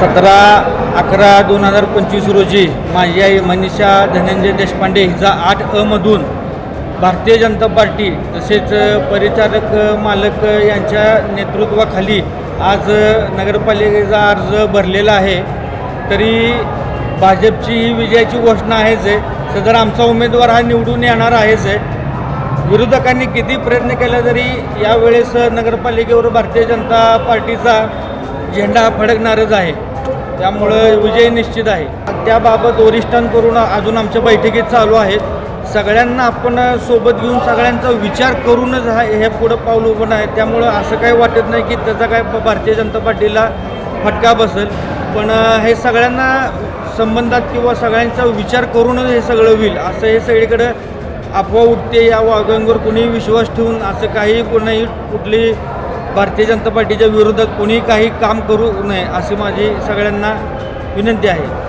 सतरा अकरा दोन हजार पंचवीस रोजी माझी आई मनीषा धनंजय देशपांडे हिचा आठ अमधून भारतीय जनता पार्टी तसेच परिचारक मालक यांच्या नेतृत्वाखाली आज नगरपालिकेचा अर्ज भरलेला आहे. तरी भाजपची ही विजयाची घोषणा आहेच आहे. सदर आमचा उमेदवार हा निवडून येणार आहेच आहे. विरोधकांनी किती प्रयत्न केला तरी यावेळेस नगरपालिकेवर भारतीय जनता पार्टीचा झेंडा हा फडकणारच आहे. त्यामुळं विजय निश्चित आहे. त्याबाबत वरिष्ठांकडून अजून आमच्या बैठकीत चालू आहेत. सगळ्यांना आपण सोबत घेऊन सगळ्यांचा विचार करूनच हा हे पुढं पाऊल उभं आहे. त्यामुळं असं काही वाटत नाही की त्याचा काय भारतीय जनता पार्टीला फटका बसेल. पण हे सगळ्यांना संबंधात किंवा सगळ्यांचा विचार करूनच हे सगळं होईल. असं हे सगळीकडं अफवा उठते या वाघांवर कुणीही विश्वास ठेवून असं काही कोणाही कुठली भारतीय जनता पार्टीच्या विरोधात कोणी काही काम करू नये अशी माझी सगळ्यांना विनंती आहे.